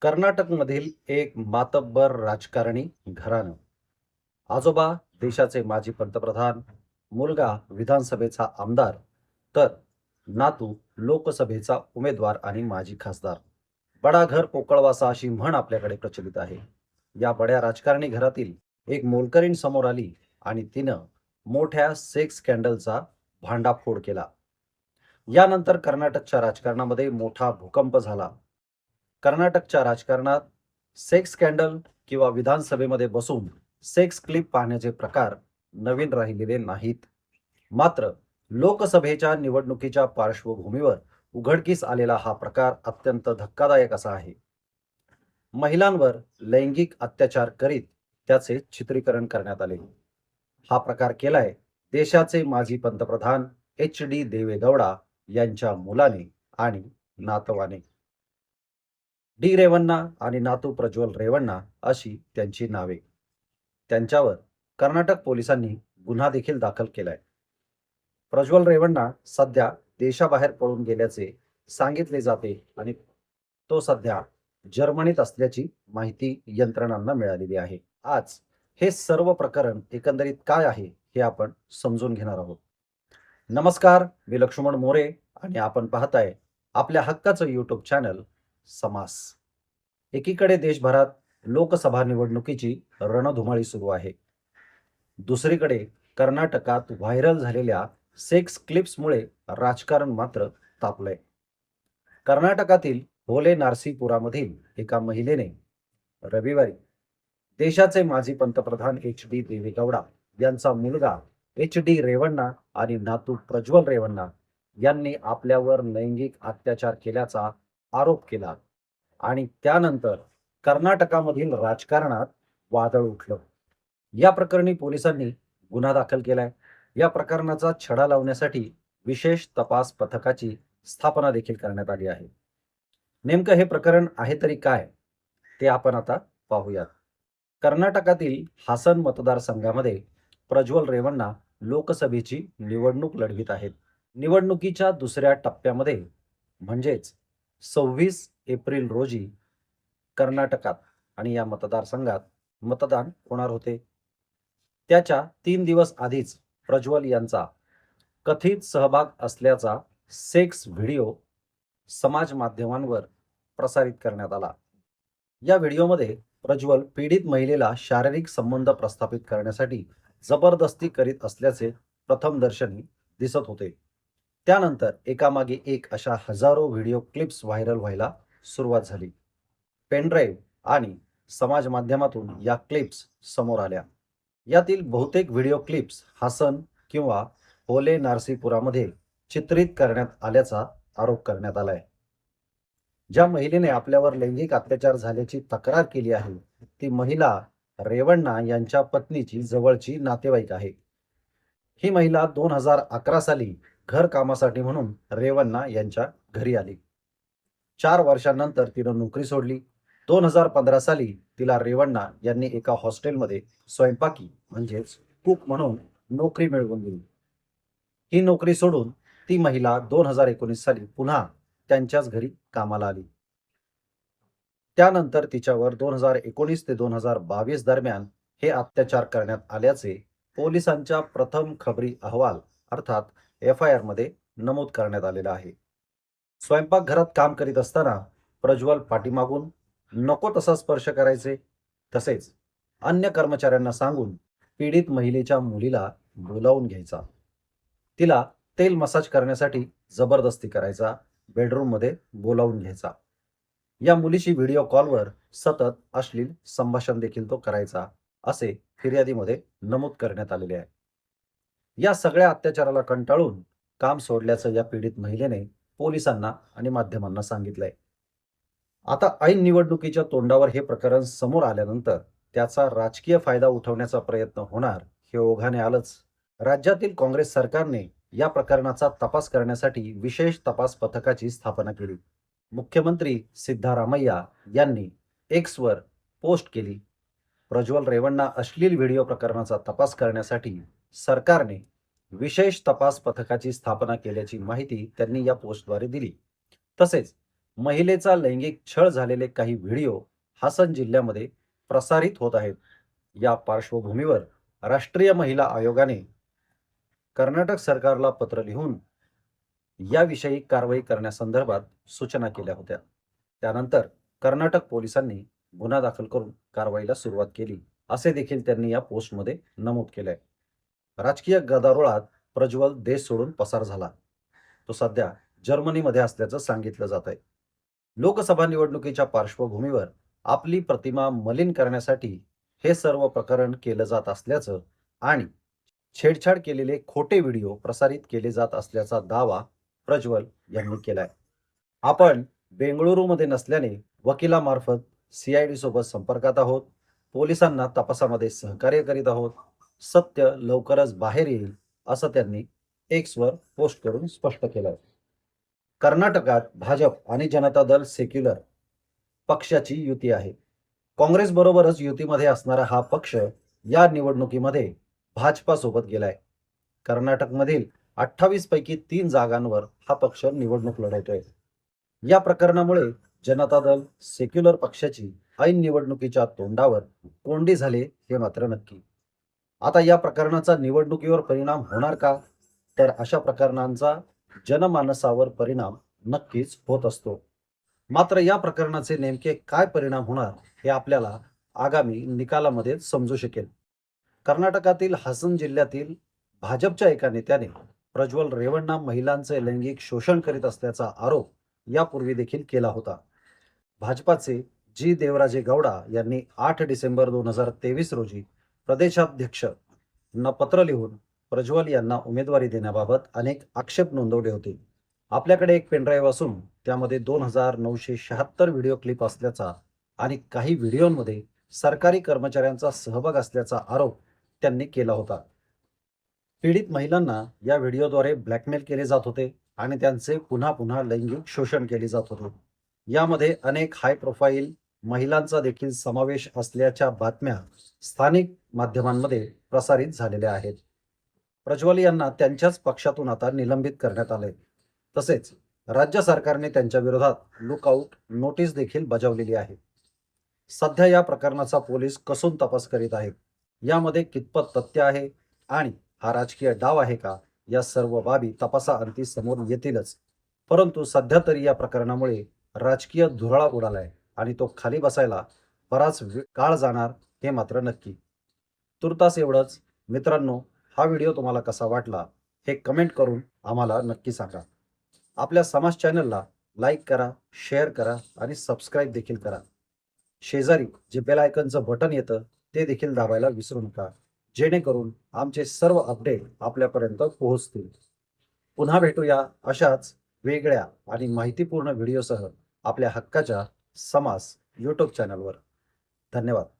कर्नाटकमधील एक मातब्बर राजकारणी घराणं. आजोबा देशाचे माजी पंतप्रधान मुलगा विधानसभेचा आमदार तर नातू लोकसभेचा उमेदवार आणि माजी खासदार. बडा घर पोकळवासा अशी म्हण आपल्याकडे प्रचलित आहे. या बड्या राजकारणी घरातील एक मोलकरीण समोर आली आणि तिनं मोठ्या सेक्स स्कॅन्डलचा भांडाफोड केला. यानंतर कर्नाटकच्या राजकारणामध्ये मोठा भूकंप झाला. कर्नाटकच्या राजकारणात सेक्स स्कॅन्डल किंवा विधानसभेमध्ये बसून सेक्स क्लिप पाहण्याचे प्रकार नवीन राहिलेले नाहीत. मात्र लोकसभेच्या निवडणुकीच्या पार्श्वभूमीवर उघडकीस आलेला हा प्रकार अत्यंत धक्कादायक असा आहे. महिलांवर लैंगिक अत्याचार करीत त्याचे चित्रीकरण करण्यात आले. हा प्रकार केलाय देशाचे माजी पंतप्रधान एच डी देवेगौडा यांच्या मुलाने आणि नातवाने. डी रेवण्णा आणि नातू प्रज्वल रेवण्णा अशी त्यांची नावे. त्यांच्यावर कर्नाटक पोलिसांनी गुन्हा देखील दाखल केलाय. प्रज्वल रेवण्णा सध्या देशाबाहेर पळून गेल्याचे सांगितले जाते आणि तो सध्या जर्मनीत असल्याची माहिती यंत्रणांना मिळालेली आहे. आज हे सर्व प्रकरण एकंदरीत काय आहे हे आपण समजून घेणार आहोत. नमस्कार मी लक्ष्मण मोरे आणि आपण पाहताय आपल्या हक्काचं यूट्यूब चॅनल समास. एकीकडे देशभरात लोकसभा निवडणुकीची रणधुमाळी सुरू आहे. दुसरीकडे कर्नाटकात व्हायरल झालेल्या सेक्स क्लिप्समुळे राजकारण मात्र तापलंय. कर्नाटकातील होले नार्सीपुरामधील एका महिलेने रविवारी देशाचे माजी पंतप्रधान एच डी देवेगौडा यांचा मुलगा एच डी रेवण्णा आणि नातू प्रज्वल रेवण्णा यांनी आपल्यावर लैंगिक अत्याचार केल्याचा आरोप केला. आणि त्यानंतर कर्नाटकामधील राजकारणात वादळ उठलं. या प्रकरणी पोलिसांनी गुन्हा दाखल केलाय. या प्रकरणाचा छडा लावण्यासाठी विशेष तपास पथकाची स्थापना देखील करण्यात आली आहे. नेमकं हे प्रकरण आहे तरी काय ते आपण आता पाहूयात. कर्नाटकातील हासन मतदारसंघामध्ये प्रज्वल रेवण्णा लोकसभेची निवडणूक लढवित आहेत. निवडणुकीच्या दुसऱ्या टप्प्यामध्ये म्हणजेच सव्वीस एप्रिल रोजी कर्नाटकात आणि या मतदारसंघात मतदान होणार होते. त्याच्या तीन दिवस आधीच प्रज्वल यांचा कथित सहभाग असल्याचा सेक्स व्हिडिओ समाज माध्यमांवर प्रसारित करण्यात आला. या व्हिडिओमध्ये प्रज्वल पीडित महिलेला शारीरिक संबंध प्रस्थापित करण्यासाठी जबरदस्ती करीत असल्याचे प्रथम दर्शनी दिसत होते. त्यानंतर एकामागे एक अशा हजारो व्हिडिओ क्लिप्स व्हायरल व्हायला सुरुवात झाली. पेनड्राईव्ह आणि समाज माध्यमातून या क्लिप्स समोर आल्या. यातील बहुतेक व्हिडिओ क्लिप्स हासन किंवा होले नारसीपुरामध्ये चित्रित करण्यात आल्याचा आरोप करण्यात आलाय. ज्या महिलेने आपल्यावर लैंगिक अत्याचार झाल्याची तक्रार केली आहे ती महिला रेवण्णा यांच्या पत्नीची जवळची नातेवाईक आहे. ही महिला दोन हजार अकरा साली घर कामासाठी म्हणून रेवण्णा यांच्या घरी आली. चार वर्षांनंतर तिनं नोकरी सोडली. दोन हजार पंधरा साली तिला रेवण्णा यांनी एका हॉस्टेलमध्ये स्वयंपाकी म्हणजेच कुक म्हणून नोकरी मिळवून दिली. ही नोकरी सोडून ती महिला दोन हजार एकोणीस साली पुन्हा त्यांच्याच घरी कामाला आली. त्यानंतर तिच्यावर दोन हजार एकोणीस ते दोन हजार बावीस दरम्यान हे अत्याचार करण्यात आल्याचे पोलिसांच्या प्रथम खबरी अहवाल अर्थात एफ आय आरमध्ये नमूद करण्यात आलेलं आहे. स्वयंपाकघरात काम करीत असताना प्रज्वल पाठीमागून नको तसा स्पर्श करायचे. तसेच अन्य कर्मचाऱ्यांना सांगून पीडित महिलेच्या मुलीला बोलावून घ्यायचा. तिला तेल मसाज करण्यासाठी जबरदस्ती करायचा बेडरूममध्ये बोलावून घ्यायचा. या मुलीशी व्हिडिओ कॉलवर सतत अश्लील संभाषण देखील तो करायचा असे फिर्यादीमध्ये नमूद करण्यात आलेले आहे. या सगळ्या अत्याचाराला कंटाळून काम सोडल्याचं या पीडित महिलेने पोलिसांना आणि माध्यमांना सांगितलंय. आता ऐन निवडणुकीच्या तोंडावर हे प्रकरण समोर आल्यानंतर त्याचा राजकीय फायदा उठवण्याचा प्रयत्न होणार हे ओघाने आलंच. राज्यातील काँग्रेस सरकारने या प्रकरणाचा तपास करण्यासाठी विशेष तपास पथकाची स्थापना केली. मुख्यमंत्री सिद्धारामय्या यांनी एक्सवर पोस्ट केली. प्रज्वल रेवण्णा अश्लील व्हिडिओ प्रकरणाचा तपास करण्यासाठी सरकारने विशेष तपास पथकाची स्थापना केल्याची माहिती त्यांनी या पोस्टद्वारे दिली. तसेच महिलेचा लैंगिक छळ झालेले काही व्हिडिओ हासन जिल्ह्यामध्ये प्रसारित होत आहेत. या पार्श्वभूमीवर राष्ट्रीय महिला आयोगाने कर्नाटक सरकारला पत्र लिहून याविषयी कारवाई करण्यासंदर्भात सूचना केल्या होत्या. त्यानंतर कर्नाटक पोलिसांनी गुन्हा दाखल करून कारवाईला सुरुवात केली असे देखील त्यांनी या पोस्टमध्ये नमूद केलंय. राजकीय गदारोळात प्रज्वल देश सोडून पसार झाला. तो सध्या जर्मनीमध्ये असल्याचं सांगितलं जात आहे लोकसभा निवडणुकीच्या पार्श्वभूमीवर आपली प्रतिमा मलिन करण्यासाठी हे सर्व प्रकरण केलं जात असल्याचं आणि छेडछाड केलेले खोटे व्हिडिओ प्रसारित केले जात असल्याचा दावा प्रज्वल यांनी केलाय. आपण बेंगळुरूमध्ये नसल्याने वकिलामार्फत सीआयडी सोबत संपर्कात आहोत. पोलिसांना तपासामध्ये सहकार्य करीत आहोत. सत्य लवकरच बाहेर येईल असं त्यांनी एक्सवर पोस्ट करून स्पष्ट केलं. कर्नाटकात भाजप आणि जनता दल सेक्युलर पक्षाची युती आहे. काँग्रेस बरोबरच युतीमध्ये असणारा हा पक्ष या निवडणुकीमध्ये भाजपासोबत गेलाय. कर्नाटकमधील अठ्ठावीस पैकी तीन जागांवर हा पक्ष निवडणूक लढवतोय. या प्रकरणामुळे जनता दल सेक्युलर पक्षाची ऐन निवडणुकीच्या तोंडावर कोंडी झाले हे मात्र नक्की. आता या प्रकरणाचा निवडणुकीवर परिणाम होणार का? तर अशा प्रकरणांचा जनमानसावर परिणाम नक्कीच होत असतो. मात्र या प्रकरणाचे नेमके काय परिणाम होणार हे आपल्याला आगामी निकालामध्ये समजू शकेल. कर्नाटकातील हासन जिल्ह्यातील भाजपच्या एका नेत्याने प्रज्वल रेवण्णा महिलांचे लैंगिक शोषण करीत असल्याचा आरोप यापूर्वी देखील केला होता. भाजपाचे जी. देवराजे गौडा यांनी आठ डिसेंबर दोन हजार तेवीस रोजी प्रदेशाध्यक्ष यांना पत्र लिहून प्रज्वल यांना उमेदवारी देण्याबाबत अनेक आक्षेप नोंदवले होते. आपल्याकडे एक पेनड्राईव्ह असून त्यामध्ये दोन हजार नऊशे शहात्तर व्हिडिओ क्लिप असल्याचा आणि काही व्हिडिओमध्ये सरकारी कर्मचाऱ्यांचा सहभाग असल्याचा आरोप त्यांनी केला होता. पीडित महिलांना या व्हिडिओद्वारे ब्लॅकमेल केले जात होते आणि त्यांचे पुन्हा पुन्हा लैंगिक शोषण केले जात होते. यामध्ये अनेक हाय प्रोफाईल महिलांचा देखील समावेश असल्याच्या बातम्या स्थानिक माध्यमांमध्ये प्रसारित झालेल्या आहेत. प्रज्वल यांना त्यांच्याच पक्षातून आता निलंबित करण्यात आले तसेच राज्य सरकारने त्यांच्या विरोधात लुकआउट नोटीस देखील बजावलेली आहे. सध्या या प्रकरणाचा पोलीस कसून तपास करीत आहेत? यामध्ये कितपत तथ्य आहे आणि हा राजकीय डाव आहे का? या सर्व बाबी तपासाअंती समोर येतीलच. परंतु सध्या तरी या प्रकरणामुळे राजकीय धुराळा उडाला आहे आणि तो खाली बसायला बराच काळ जाणार हे मात्र नक्की. तुर्तास एवढंच. मित्रांनो हा व्हिडिओ तुम्हाला कसा वाटला हे कमेंट करून आम्हाला नक्की सांगा. आपल्या समाज चॅनलला लाईक करा शेअर करा आणि सबस्क्राईब देखील करा. शेजारी जे बेल आयकनचं बटन येतं ते देखील दाबायला विसरू नका. जेणेकरून आमचे सर्व अपडेट आपल्यापर्यंत पोहोचतील. पुन्हा भेटूया अशाच वेगळ्या आणि माहितीपूर्ण व्हिडिओसह आपल्या हक्काच्या समास यूट्यूब चॅनलवर. धन्यवाद.